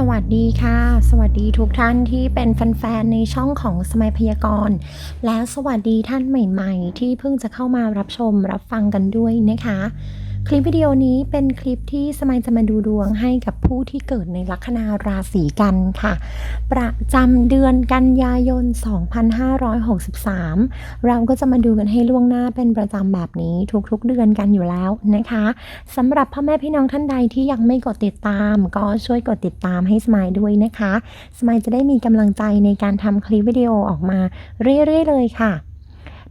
สวัสดีค่ะ สวัสดีทุกท่านที่เป็นแฟนๆ ในช่องของสมัยพยากรณ์ และสวัสดีท่านใหม่ๆ ที่เพิ่งจะเข้ามารับชมรับฟังกันด้วยนะคะ คลิปวิดีโอนี้เป็นคลิปที่สมัยจะมาดูดวงให้กับผู้ที่เกิดในลัคนาราศีกันค่ะ ประจำเดือนกันยายน 2563 เราก็จะมาดูกันให้ล่วงหน้าเป็นประจำแบบนี้ทุกๆเดือนกันอยู่แล้วนะคะสำหรับพ่อแม่พี่น้องท่านใดที่ยังไม่กดติดตาม ก็ช่วยกดติดตามให้สมายด้วยนะคะ สมายจะได้มีกำลังใจในการทำคลิปวิดีโอออกมาเรื่อยๆเลยค่ะ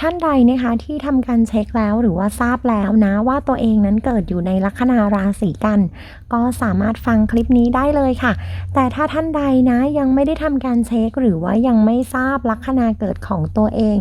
ท่านใดนะคะที่ทำการเช็คแล้วหรือว่าทราบแล้วนะว่าตัวเองนั้นเกิดอยู่ในลัคนาราศีกัน ก็สามารถฟังคลิปนี้ได้เลยค่ะ แต่ถ้าท่านใดนะยังไม่ได้ทำการเช็คหรือว่ายังไม่ทราบลัคนาเกิดของตัวเอง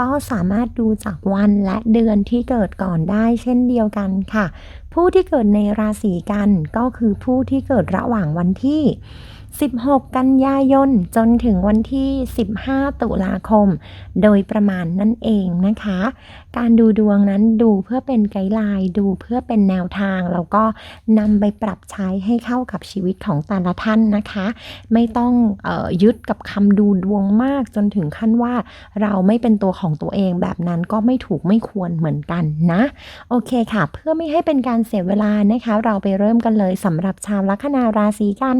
ก็สามารถดูจากวันและเดือนที่เกิดก่อนได้เช่นเดียวกันค่ะ ผู้ที่เกิดในราศีกันก็คือผู้ที่เกิดระหว่างวันที่ 16 กันยายนจนถึงวันที่ 15 ตุลาคม โดยประมาณนั่นเองนะคะ การดูดวงนั้นดูเพื่อเป็นไกด์ไลน์ดูเพื่อเป็นแนวทาง แล้วก็นำไปปรับใช้ให้เข้ากับชีวิตของแต่ละท่านนะคะ ไม่ต้องออยึดกับคำดูดวงมากจนถึงขั้นว่าเราไม่เป็นตัวของตัวเองแบบนั้นก็ไม่ถูกไม่ควรเหมือนกันนะ โอเคค่ะ เพื่อไม่ให้เป็นการเสียเวลานะคะ เราไปเริ่มกันเลยสำหรับชาวลัคนาราศีกัน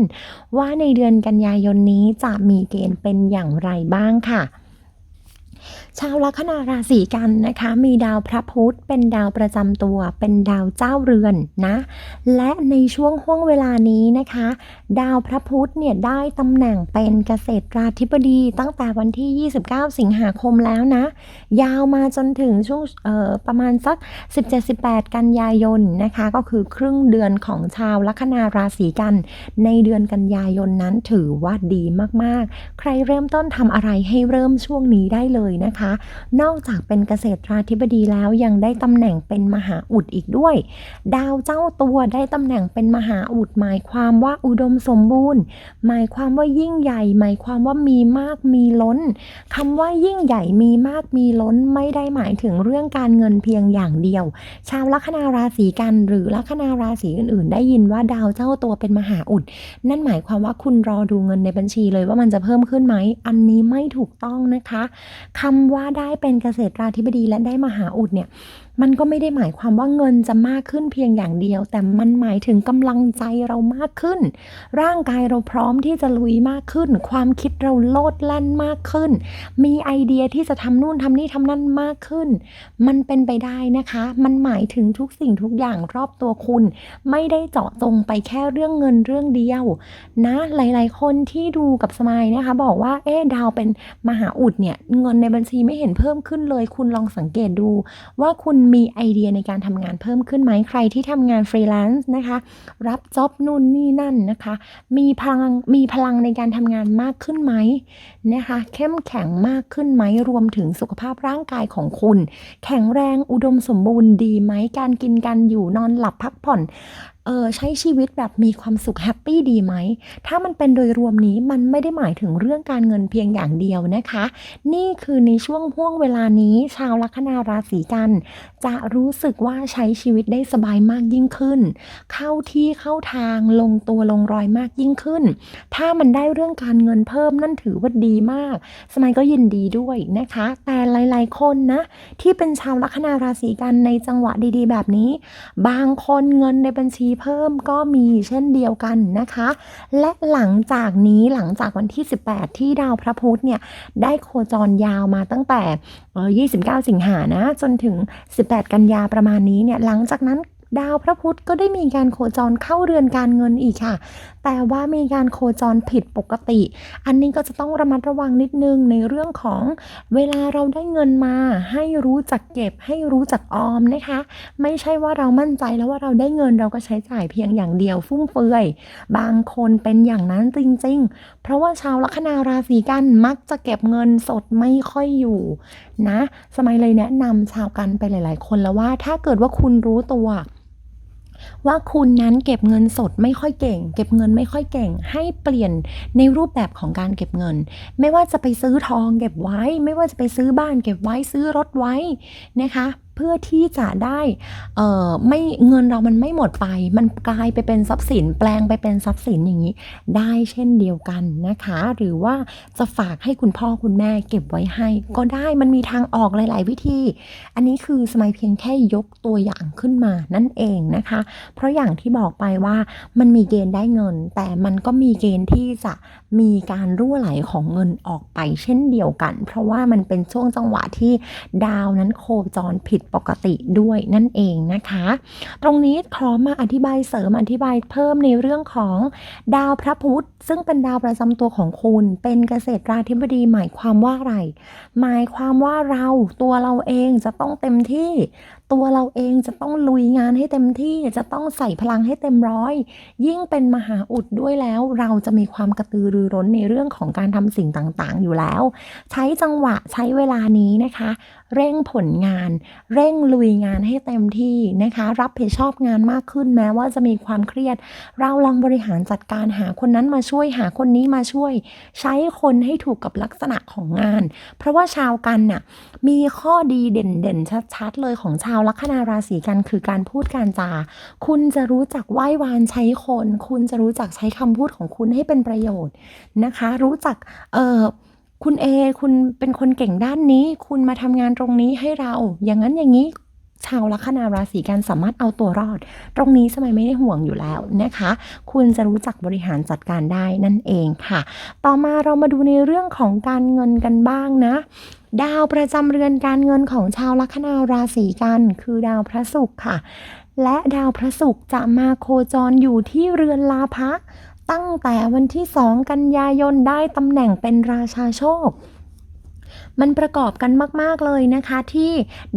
ว่าในในเดือนกันยายนนี้จะมีเกณฑ์เป็นอย่างไรบ้างค่ะ ชาวลัคนาราศีกันนะคะ มีดาวพระพุธเป็นดาวประจำตัว เป็นดาวเจ้าเรือนนะ และในช่วงห่วงเวลานี้นะคะ ดาวพระพุธเนี่ยได้ตำแหน่งเป็นเกษตราธิบดีตั้งแต่วันที่ 29 สิงหาคมแล้วนะ ยาวมาจนถึงช่วงประมาณสัก 17-18 กันยายนนะคะ ก็คือครึ่งเดือนของชาวลัคนาราศีกัน ในเดือนกันยายนนั้นถือว่าดีมากๆ ใครเริ่มต้นทำอะไรให้เริ่มช่วงนี้ได้เลยนะคะ นอกจากเป็นเกษตราธิบดีแล้วยังได้ตำแหน่งเป็นมหาอุดอีกด้วย ดาวเจ้าตัวได้ตำแหน่งเป็นมหาอุดหมายความว่าอุดมสมบูรณ์ หมายความว่ายิ่งใหญ่ หมายความว่ามีมากมีล้นคำว่ายิ่งใหญ่มีมากมีล้นไม่ได้หมายถึงเรื่องการเงินเพียงอย่างเดียว ชาวลัคนาราศีกันหรือลัคนาราศีอื่น ๆ ได้ยินว่าดาวเจ้าตัวเป็นมหาอุด นั่นหมายความว่าคุณรอดูเงินในบัญชีเลยว่ามันจะเพิ่มขึ้นไหม อันนี้ไม่ถูกต้องนะคะคำว่าได้เป็นเกษตราธิบดีและได้มหาอุดเนี่ย มันก็ไม่ได้หมายความว่าเงินจะมากขึ้นเพียงอย่างเดียว แต่มันหมายถึงกำลังใจเรามากขึ้น ร่างกายเราพร้อมที่จะลุยมากขึ้น ความคิดเราโลดแล่นมากขึ้น มีไอเดียที่จะทำนู่นทำนี่ทำนั่นมากขึ้น มันเป็นไปได้นะคะ มันหมายถึงทุกสิ่งทุกอย่างรอบตัวคุณ ไม่ได้เจาะจงไปแค่เรื่องเงินเรื่องเดียว นะ หลาย ๆ คนที่ดูกับสมายนะคะ บอกว่าเอ๊ดาวเป็นมหาอุดเนี่ยเงินในบัญชีไม่เห็นเพิ่มขึ้นเลย คุณลองสังเกตดูว่าคุณมีไอเดียในการทำงานเพิ่มขึ้นไหมใครที่ทำงานฟรีแลนซ์นะคะ รับจ็อบนู่นนี่นั่นนะคะ มีพลังมีพลังในการทำงานมากขึ้นไหมนะคะ เข้มแข็งมากขึ้นไหมรวมถึงสุขภาพร่างกายของคุณ แข็งแรงอุดมสมบูรณ์ดีไหมการกินการอยู่นอนหลับพักผ่อน เออใช้ชีวิตแบบมีความสุขแฮปปี้ดีไหม ถ้ามันเป็นโดยรวมนี้มันไม่ได้หมายถึงเรื่องการเงินเพียงอย่างเดียวนะคะ นี่คือในช่วงห่วงเวลานี้ชาวลัคนาราศีกัน จะรู้สึกว่าใช้ชีวิตได้สบายมากยิ่งขึ้น เข้าที่เข้าทางลงตัวลงรอยมากยิ่งขึ้น ถ้ามันได้เรื่องการเงินเพิ่มนั่นถือว่าดีมาก สมัยก็ยินดีด้วยนะคะ แต่หลายๆคนนะที่เป็นชาวลัคนาราศีกันในจังหวะดีๆ แบบนี้ บางคนเงินในบัญชีเพิ่มก็มีเช่นเดียวกันนะคะ และหลังจากนี้หลังจากวันที่ 18 ที่ดาวพระพุธเนี่ยได้โคจรยาวมาตั้งแต่เอ่อ29 สิงหานะจนถึง 18 กันยาประมาณนี้เนี่ยหลังจากนั้น ดาวพระพุธก็ได้มีการโคจรเข้าเรือนการเงินอีกค่ะ แต่ว่ามีการโคจรผิดปกติ อันนี้ก็จะต้องระมัดระวังนิดนึงในเรื่องของเวลาเราได้เงินมา ให้รู้จักเก็บ ให้รู้จักออมนะคะ ไม่ใช่ว่าเรามั่นใจแล้วว่าเราได้เงินเราก็ใช้จ่ายเพียงอย่างเดียวฟุ่มเฟือย บางคนเป็นอย่างนั้นจริง ๆ เพราะว่าชาวลัคนาราศีกันมักจะเก็บเงินสดไม่ค่อยอยู่นะ สมัยเลยแนะนำชาวกันไปหลาย ๆ คนแล้วว่าถ้าเกิดว่าคุณรู้ตัว ว่าคุณนั้นเก็บเงินสดไม่ค่อยเก่ง เก็บเงินไม่ค่อยเก่ง ให้เปลี่ยนในรูปแบบของการเก็บเงิน ไม่ว่าจะไปซื้อทองเก็บไว้ ไม่ว่าจะไปซื้อบ้านเก็บไว้ซื้อรถไว้นะคะ เพื่อที่จะได้ไม่เงินเรามันไม่หมดไป มันกลายไปเป็นทรัพย์สิน แปลงไปเป็นทรัพย์สินอย่างนี้ ได้เช่นเดียวกันนะคะ หรือว่าจะฝากให้คุณพ่อคุณแม่เก็บไว้ให้ ก็ได้มันมีทางออกหลาย ๆ วิธี อันนี้คือสมัยเพียงแค่ยกตัวอย่างขึ้นมานั่นเองนะคะ เพราะอย่างที่บอกไปว่ามันมีเกณฑ์ได้เงิน แต่มันก็มีเกณฑ์ที่จะมีการรั่วไหลของเงินออกไปเช่นเดียวกัน เพราะว่ามันเป็นช่วงจังหวะที่ดาวนั้นโคจรผิดปกติด้วยนั่นเองนะคะ ตรงนี้ขอมาอธิบายเสริมอธิบายเพิ่มในเรื่องของดาวพระพุธซึ่งเป็นดาวประจำตัวของคุณ เป็นเกษตราธิบดีหมายความว่าอะไร หมายความว่าเราตัวเราเองจะต้องเต็มที่ตัวเราเองจะต้องลุยงานให้เต็มที่จะต้องใส่พลังให้เต็มร้อย ยิ่งเป็นมหาอุดด้วยแล้ว เราจะมีความกระตือรือร้นในเรื่องของการทำสิ่งต่างๆ อยู่แล้ว ใช้จังหวะใช้เวลานี้นะคะ เร่งผลงาน เร่งลุยงานให้เต็มที่นะคะ รับผิดชอบงานมากขึ้นแม้ว่าจะมีความเครียด เราลองบริหารจัดการหาคนนั้นมาช่วยหาคนนี้มาช่วย ใช้คนให้ถูกกับลักษณะของงาน เพราะว่าชาวกันน่ะมีข้อดีเด่นๆชัดๆเลยของชาวลัคนาราศีกันคือการพูดการจา คุณจะรู้จักไหว้วานใช้คน คุณจะรู้จักใช้คำพูดของคุณให้เป็นประโยชน์นะคะ รู้จักเออคุณเอคุณเป็นคนเก่งด้านนี้ คุณมาทำงานตรงนี้ให้เรา อย่างนั้นอย่างนี้ ชาวลัคนาราศีกันสามารถเอาตัวรอด ตรงนี้สมัยไม่ได้ห่วงอยู่แล้วนะคะ คุณจะรู้จักบริหารจัดการได้นั่นเองค่ะ ต่อมาเรามาดูในเรื่องของการเงินกันบ้างนะ ดาวประจำเรือนการเงินของชาวลัคนาราศีกันคือดาวพระศุกร์ค่ะ และดาวพระศุกร์จะมาโคจรอยู่ที่เรือนลาภะตั้งแต่วันที่ 2 กันยายนได้ตำแหน่งเป็นราชาโชค มันประกอบกันมาก ๆ เลยนะคะ ที่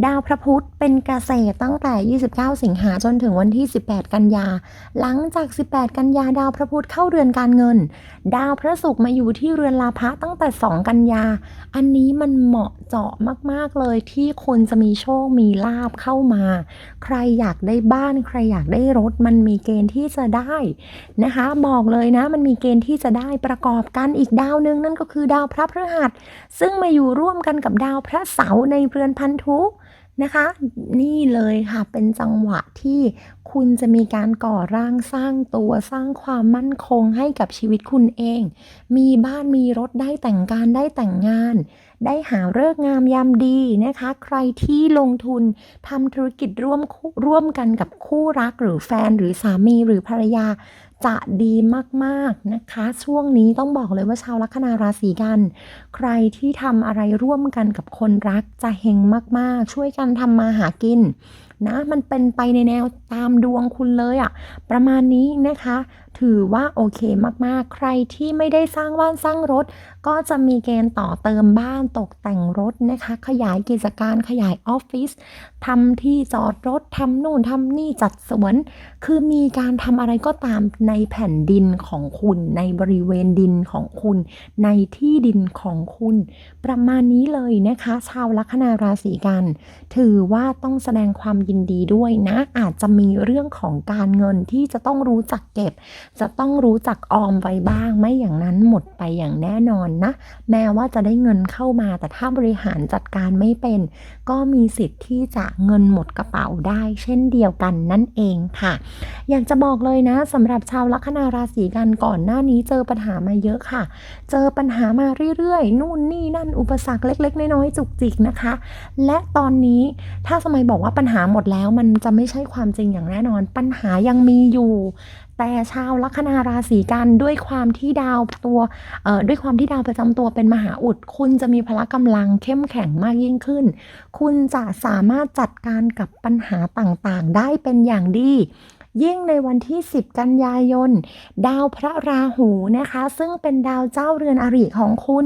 ดาวพระพุธเป็นเกษตรตั้งแต่ 29 สิงหาจนถึงวันที่ 18 กันยา หลังจาก 18 กันยาดาวพระพุธเข้าเรือนการเงิน ดาวพระศุกร์มาอยู่ที่เรือนลาภะตั้งแต่ 2 กันยา อันนี้มันเหมาะเจาะมาก ๆ เลยที่คนจะมีโชคมีลาบเข้ามา ใครอยากได้บ้านใครอยากได้รถมันมีเกณฑ์ที่จะได้นะคะ บอกเลยนะมันมีเกณฑ์ที่จะได้ประกอบกันอีกดาวนึงนั่นก็คือดาวพระพฤหัส ซึ่งมาอยู่ร่วมมกันกับดาวพระเสาร์ในเรือนพันธุนะคะ นี่เลยค่ะเป็นจังหวะที่คุณจะมีการก่อร่างสร้างตัวสร้างความมั่นคงให้กับชีวิตคุณเอง มีบ้านมีรถได้แต่งการได้แต่งงาน ได้หาฤกษ์งามยามดีนะคะ ใครที่ลงทุนทำธุรกิจร่วมร่วมกันกับคู่รักหรือแฟนหรือสามีหรือภรรยา จะดีมากๆนะคะ ช่วงนี้ต้องบอกเลยว่าชาวลัคนาราศีกัน ใครที่ทำอะไรร่วมกันกับคนรักจะเฮงมากๆ ช่วยกันทำมาหากิน นะ มันเป็นไปในแนวตามดวงคุณเลยอะประมาณนี้นะคะ ถือว่าโอเคมากๆ ใครที่ไม่ได้สร้างบ้านสร้างรถ ก็จะมีเกณฑ์ต่อเติมบ้านตกแต่งรถนะคะ ขยายกิจการขยายออฟฟิศทำที่จอดรถทำนู่นทำนี่จัดสวน คือมีการทำอะไรก็ตามในแผ่นดินของคุณ ในบริเวณดินของคุณ ในที่ดินของคุณ ประมาณนี้เลยนะคะ ชาวลัคนาราศีกัน ถือว่าต้องแสดงความยินดีด้วยนะ อาจจะมีเรื่องของการเงินที่จะต้องรู้จักเก็บ จะต้องรู้จักออมไว้บ้าง ไม่อย่างนั้นหมดไปอย่างแน่นอนนะ แม้ว่าจะได้เงินเข้ามา แต่ถ้าบริหารจัดการไม่เป็น ก็มีสิทธิ์ที่จะเงินหมดกระเป๋าได้ เช่นเดียวกันนั่นเองค่ะ อยากจะบอกเลยนะสำหรับชาวลัคนาราศีกันก่อนหน้านี้เจอปัญหามาเยอะค่ะ เจอปัญหามาเรื่อยๆ นู่นนี่นั่นอุปสรรคเล็ก ๆ น้อยๆจุกจิกนะคะ และตอนนี้ถ้าสมัยบอกว่าปัญหาหมดแล้วมันจะไม่ใช่ความจริงอย่างแน่นอน ปัญหายังมีอยู่ แต่ชาวลัคนาราศีกันด้วยความที่ดาวตัวเอ่อด้วยความที่ดาวประจำตัวเป็นมหาอุด คุณจะมีพละกำลังเข้มแข็งมากยิ่งขึ้น คุณจะสามารถจัดการกับปัญหาต่างๆ ได้เป็นอย่างดี ยิ่งในวันที่ 10 กันยายน ดาวพระราหูนะคะ ซึ่งเป็นดาวเจ้าเรือนอริของคุณ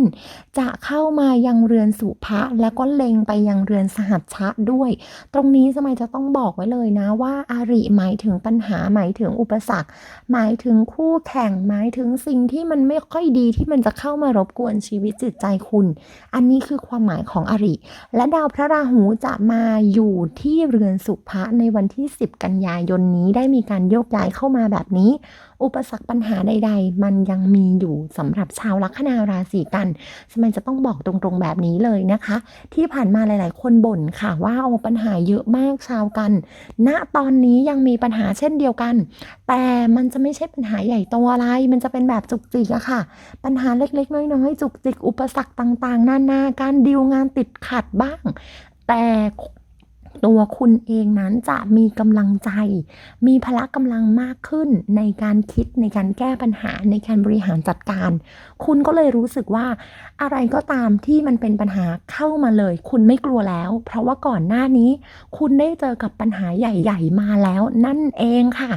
จะเข้ามายังเรือนสุภะแล้วก็เล็งไปยังเรือนสหัชชะด้วย ตรงนี้สมัยจะต้องบอกไว้เลยนะว่าอาริหมายถึงปัญหาหมายถึงอุปสรรค หมายถึงคู่แข่งหมายถึงสิ่งที่มันไม่ค่อยดีที่มันจะเข้ามารบกวนชีวิตจิตใจคุณ อันนี้คือความหมายของอริ และดาวพระราหูจะมาอยู่ที่เรือนสุภะในวันที่ 10 กันยายนนี้ได้มีการโยกย้ายเข้ามาแบบนี้ อุปสรรคปัญหาใด ๆ มันยังมีอยู่สำหรับชาวลัคนาราศีกันสมัยจะต้องบอกตรงๆแบบนี้เลยนะคะ ที่ผ่านมาหลาย ๆ คนบ่นค่ะว่าโอ้ปัญหาเยอะมากชาวกัน ณตอนนี้ยังมีปัญหาเช่นเดียวกัน แต่มันจะไม่ใช่ปัญหาใหญ่โตอะไร มันจะเป็นแบบจุกจิกอะค่ะ ปัญหาเล็กๆ น้อยๆ จุกจิกอุปสรรคต่างๆ นานาการดีลงานติดขัดบ้าง แต่ ตัวคุณเองนั้นจะมีกำลังใจ มีพละกำลังมากขึ้นในการคิดในการแก้ปัญหาในการบริหารจัดการ คุณก็เลยรู้สึกว่า อะไรก็ตามที่มันเป็นปัญหาเข้ามาเลย คุณไม่กลัวแล้ว เพราะว่าก่อนหน้านี้ คุณได้เจอกับปัญหาใหญ่ ๆ มาแล้ว นั่นเองค่ะ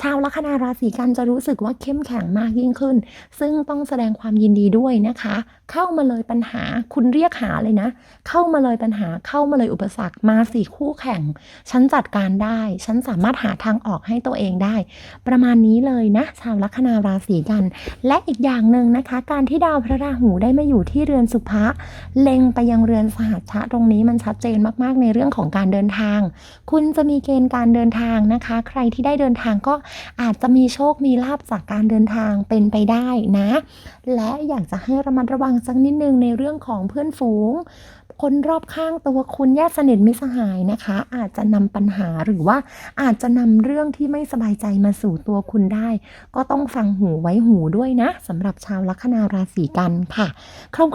ชาวลัคนาราศีกันจะรู้สึกว่าเข้มแข็งมากยิ่งขึ้น ซึ่งต้องแสดงความยินดีด้วยนะคะ เข้ามาเลยปัญหา คุณเรียกหาเลยนะ เข้ามาเลยปัญหาเข้ามาเลยอุปสรรคมาสี่คู่แข่ง ฉันจัดการได้ ฉันสามารถหาทางออกให้ตัวเองได้ ประมาณนี้เลยนะ ชาวลัคนาราศีกัน และอีกอย่างหนึ่งนะคะ การที่ดาวพระราหูได้มาอยู่ที่เรือนสุภะเล็งไปยังเรือนสหัชชะตรงนี้มันชัดเจนมากๆในเรื่องของการเดินทาง คุณจะมีเกณฑ์การเดินทางนะคะ ใครที่ได้เดินทางก็อาจจะมีโชคมีลาบจากการเดินทางเป็นไปได้นะ และอยากจะให้ระมัดระวังสักนิดนึงในเรื่องของเพื่อนฝูง คนรอบข้างตัวคุณญาติสนิทมิสหายนะคะ อาจจะนำปัญหาหรือว่าอาจจะนำเรื่องที่ไม่สบายใจมาสู่ตัวคุณได้ ก็ต้องฟังหูไว้หูด้วยนะสำหรับชาวลัคนาราศีกันค่ะ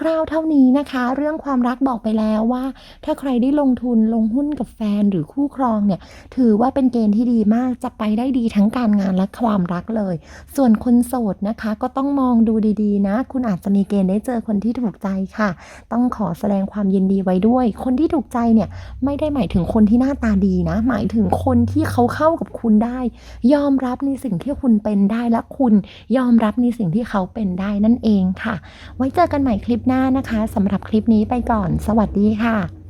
คร่าวๆเท่านี้นะคะ เรื่องความรักบอกไปแล้วว่า ถ้าใครได้ลงทุนลงหุ้นกับแฟนหรือคู่ครองเนี่ยถือว่าเป็นเกณฑ์ที่ดีมากจะไปได้ดีทั้งการงานและความรักเลย ส่วนคนโสดนะคะก็ต้องมองดูดีๆนะ คุณอาจจะมีเกณฑ์ได้เจอคนที่ถูกใจค่ะ ต้องขอแสดงความยินดีดีไว้ด้วย คนที่ถูกใจเนี่ยไม่ได้หมายถึงคนที่หน้าตาดีนะ หมายถึงคนที่เขาเข้ากับคุณได้ ยอมรับในสิ่งที่คุณเป็นได้และคุณยอมรับในสิ่งที่เขาเป็นได้นั่นเองค่ะ ไว้เจอกันใหม่คลิปหน้านะคะสำหรับคลิปนี้ไปก่อน สวัสดีค่ะ